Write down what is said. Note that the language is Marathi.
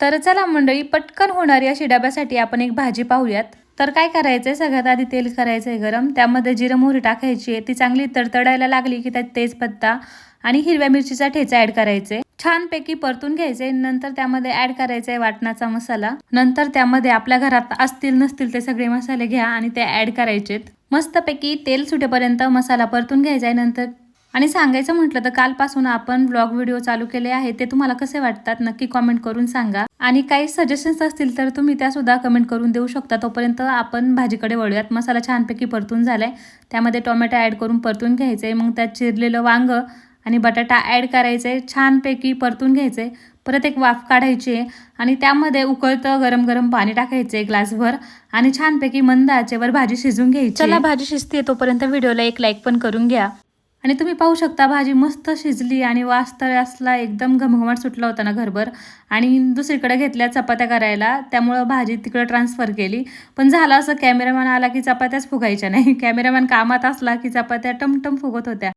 तर चला मंडळी पटकन होणारी अशी डब्यासाठी आपण एक भाजी पाहूयात. तर काय करायचंय? सगळ्यात आधी तेल करायचंय गरम. त्यामध्ये जिरं मोहरी टाकायची आहे. ती चांगली तडतडायला लागली की त्यात तेजपत्ता आणि हिरव्या मिरचीचा ठेचा ऍड करायचे. छानपैकी परतून घ्यायचे. नंतर त्यामध्ये ऍड करायचा आहे वाटणाचा मसाला. नंतर त्यामध्ये आपल्या घरात असतील नसतील ते सगळे मसाले घ्या आणि ते ऍड करायचेत. मस्तपैकी तेल सुटेपर्यंत मसाला परतून घ्यायचा आहे. नंतर आणि सांगायचं म्हटलं तर कालपासून आपण ब्लॉग व्हिडिओ चालू केले आहे ते तुम्हाला कसे वाटतात नक्की कॉमेंट करून सांगा. आणि काही सजेशन्स असतील तर तुम्ही त्या सुद्धा कमेंट करून देऊ शकता. तोपर्यंत आपण भाजीकडे वळूयात. मसाला छानपैकी परतून झालाय. त्यामध्ये टोमॅटो ॲड करून परतून घ्यायचे मग त्यात चिरलेलं वांग आणि बटाटा ॲड करायचे छानपैकी परतून घ्यायचे परत एक वाफ काढायची आहे. आणि त्यामध्ये उकळतं गरम गरम पाणी टाकायचे ग्लासभर. आणि छानपैकी मंद आचेवर भाजी शिजून घ्यायची चला भाजी शिजते तोपर्यंत व्हिडिओला एक लाईक पण करून घ्या. आणि तुम्ही पाहू शकता भाजी मस्त शिजली आणि वास तर असला एकदम घमघमाट सुटला होता ना घरभर. आणि दुसरीकडे घेतल्या चपात्या करायला त्यामुळं भाजी तिकडं ट्रान्सफर केली. पण झालं असं कॅमेरामॅन आला की चपात्याच फुगायच्या नाही. कॅमेरामॅन कामात असला की चपात्या टमटम फुगत होत्या.